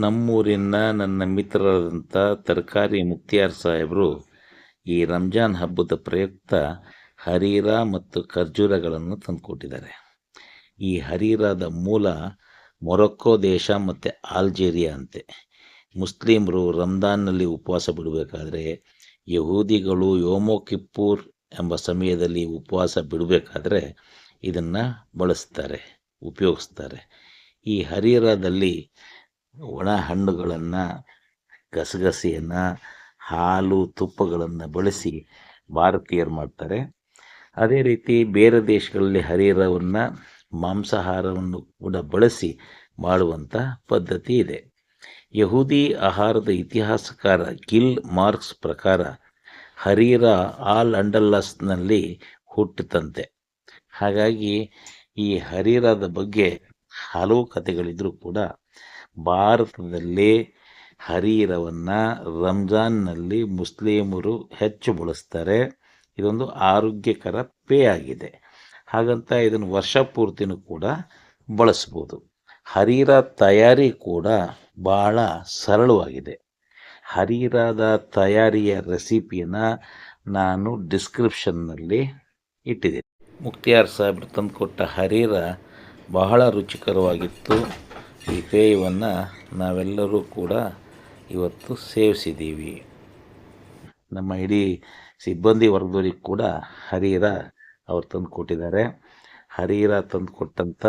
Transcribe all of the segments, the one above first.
ನಮ್ಮೂರಿನ ನನ್ನ ಮಿತ್ರರಾದಂಥ ತರಕಾರಿ ಮುಕ್ತಿಯಾರ್ ಸಾಹೇಬರು ಈ ರಂಜಾನ್ ಹಬ್ಬದ ಪ್ರಯುಕ್ತ ಹರೀರ ಮತ್ತು ಖರ್ಜೂರಗಳನ್ನು ತಂದುಕೊಟ್ಟಿದ್ದಾರೆ. ಈ ಹರೀರಾದ ಮೂಲ ಮೊರೊಕ್ಕೋ ದೇಶ ಮತ್ತು ಆಲ್ಜೇರಿಯಾ ಅಂತೆ. ಮುಸ್ಲಿಮರು ರಂಜಾನ್ನಲ್ಲಿ ಉಪವಾಸ ಬಿಡಬೇಕಾದ್ರೆ ಯಹೂದಿಗಳು ಯೋಮೋ ಕಿಪ್ಪೂರ್ ಎಂಬ ಸಮಯದಲ್ಲಿ ಉಪವಾಸ ಬಿಡಬೇಕಾದ್ರೆ ಇದನ್ನು ಬಳಸ್ತಾರೆ, ಉಪಯೋಗಿಸ್ತಾರೆ. ಈ ಹರೀರಾದಲ್ಲಿ ಒಣ ಹಣ್ಣುಗಳನ್ನು, ಗಸಗಸೆಯನ್ನು, ಹಾಲು, ತುಪ್ಪಗಳನ್ನು ಬಳಸಿ ಭಾರತೀಯರು ಮಾಡ್ತಾರೆ. ಅದೇ ರೀತಿ ಬೇರೆ ದೇಶಗಳಲ್ಲಿ ಹರೀರವನ್ನು ಮಾಂಸಾಹಾರವನ್ನು ಕೂಡ ಬಳಸಿ ಮಾಡುವಂಥ ಪದ್ಧತಿ ಇದೆ. ಯಹೂದಿ ಆಹಾರದ ಇತಿಹಾಸಕಾರ ಗಿಲ್ ಮಾರ್ಕ್ಸ್ ಪ್ರಕಾರ ಹರೀರ ಆಲ್ ಅಂಡಲ್ಲಸ್ನಲ್ಲಿ ಹುಟ್ಟಿತಂತೆ. ಹಾಗಾಗಿ ಈ ಹರೀರದ ಬಗ್ಗೆ ಹಲವು ಕಥೆಗಳಿದ್ರೂ ಕೂಡ ಭಾರತದಲ್ಲಿ ಹರೀರವನ್ನು ರಂಜಾನ್ನಲ್ಲಿ ಮುಸ್ಲಿಮರು ಹೆಚ್ಚು ಬಳಸ್ತಾರೆ. ಇದೊಂದು ಆರೋಗ್ಯಕರ ಪೇ ಆಗಿದೆ. ಹಾಗಂತ ಇದನ್ನು ವರ್ಷ ಪೂರ್ತಿನೂ ಕೂಡ ಬಳಸ್ಬೋದು. ಹರೀರ ತಯಾರಿ ಕೂಡ ಭಾಳ ಸರಳವಾಗಿದೆ. ಹರೀರದ ತಯಾರಿಯ ರೆಸಿಪಿಯನ್ನು ನಾನು ಡಿಸ್ಕ್ರಿಪ್ಷನ್ನಲ್ಲಿ ಇಟ್ಟಿದ್ದೀನಿ. ಮುಕ್ತಿಯಾರ್ ಸಾಹೇಬ್ರು ತಂದುಕೊಟ್ಟ ಹರೀರ ಬಹಳ ರುಚಿಕರವಾಗಿತ್ತು. ಈ ಪೇಯವನ್ನು ನಾವೆಲ್ಲರೂ ಕೂಡ ಇವತ್ತು ಸೇವಿಸಿದ್ದೀವಿ. ನಮ್ಮ ಇಡೀ ಸಿಬ್ಬಂದಿ ವರ್ಗದವ್ರಿಗೆ ಕೂಡ ಹರೀರ ಅವ್ರು ತಂದು ಕೊಟ್ಟಿದ್ದಾರೆ. ಹರೀರ ತಂದು ಕೊಟ್ಟಂಥ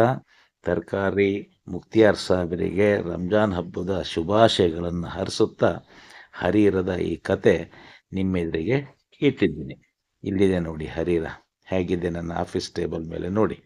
ತರಕಾರಿ ಮುಕ್ತಿಯಾರ್ ಸಾಹೇಬರಿಗೆ ರಂಜಾನ್ ಹಬ್ಬದ ಶುಭಾಶಯಗಳನ್ನು ಹರಿಸುತ್ತಾ ಹರೀರದ ಈ ಕತೆ ನಿಮ್ಮೆದುರಿಗೆ ಇಟ್ಟಿದ್ದೀನಿ ಇಲ್ಲಿದೆ ನೋಡಿ ಹರೀರ. ಹೇಗಿದೆ ನನ್ನ ಆಫೀಸ್ ಟೇಬಲ್ ಮೇಲೆ ನೋಡಿ.